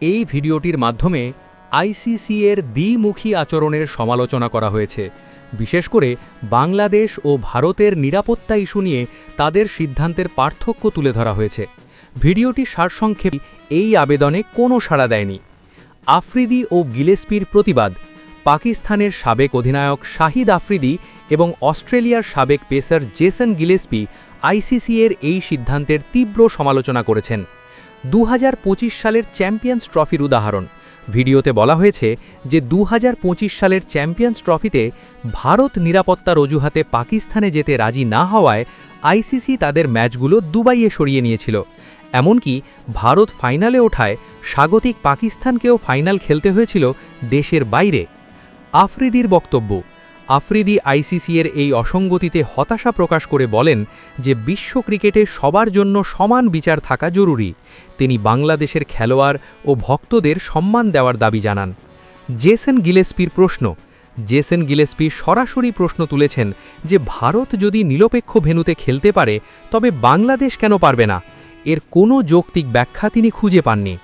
এই ভিডিওটির মাধ্যমে আইসিসি এর দ্বিমুখী আচরণের সমালোচনা করা হয়েছে। বিশেষ করে বাংলাদেশ ও ভারতের নিরাপত্তা ইস্যু নিয়ে তাদের সিদ্ধান্তের পার্থক্য তুলে ধরা হয়েছে। ভিডিওটি সারসংক্ষেপ, এই আবেদনে কোনো সাড়া দেয়নি। আফ্রিদি ও গিলেসপির প্রতিবাদ, পাকিস্তানের সাবেক অধিনায়ক শাহিদ আফ্রিদি এবং অস্ট্রেলিয়ার সাবেক পেসার জেসন গিলেসপি আইসিসি এর এই সিদ্ধান্তের তীব্র সমালোচনা করেছেন। দু হাজার পঁচিশ সালের চ্যাম্পিয়ন্স ট্রফির উদাহরণ। ভিডিওতে বলা হয়েছে যে দু হাজার পঁচিশ সালের চ্যাম্পিয়ন্স ট্রফিতে ভারত নিরাপত্তার অজুহাতে পাকিস্তানে যেতে রাজি না হওয়ায় আইসিসি তাদের ম্যাচগুলো দুবাইয়ে সরিয়ে নিয়েছিল। এমনকি ভারত ফাইনালে ওঠায় স্বাগতিক পাকিস্তানকেও ফাইনাল খেলতে হয়েছিল দেশের বাইরে। আফ্রিদির বক্তব্য আফ্রিদি আইসিসি এর এই অসঙ্গতিতে হতাশা প্রকাশ করে বলেন যে বিশ্ব ক্রিকেটে সবার জন্য সমান বিচার থাকা জরুরি। তিনি বাংলাদেশের খেলোয়াড় ও ভক্তদের সম্মান দেওয়ার দাবি জানান। জেসেন গিলেসপির প্রশ্ন, জেসেন গিলেসপি সরাসরি প্রশ্ন তুলেছেন যে ভারত যদি নিরপেক্ষ ভেনুতে খেলতে পারে, তবে বাংলাদেশ কেন পারবে না? এর কোনো যৌক্তিক ব্যাখ্যা তিনি খুঁজে পাননি।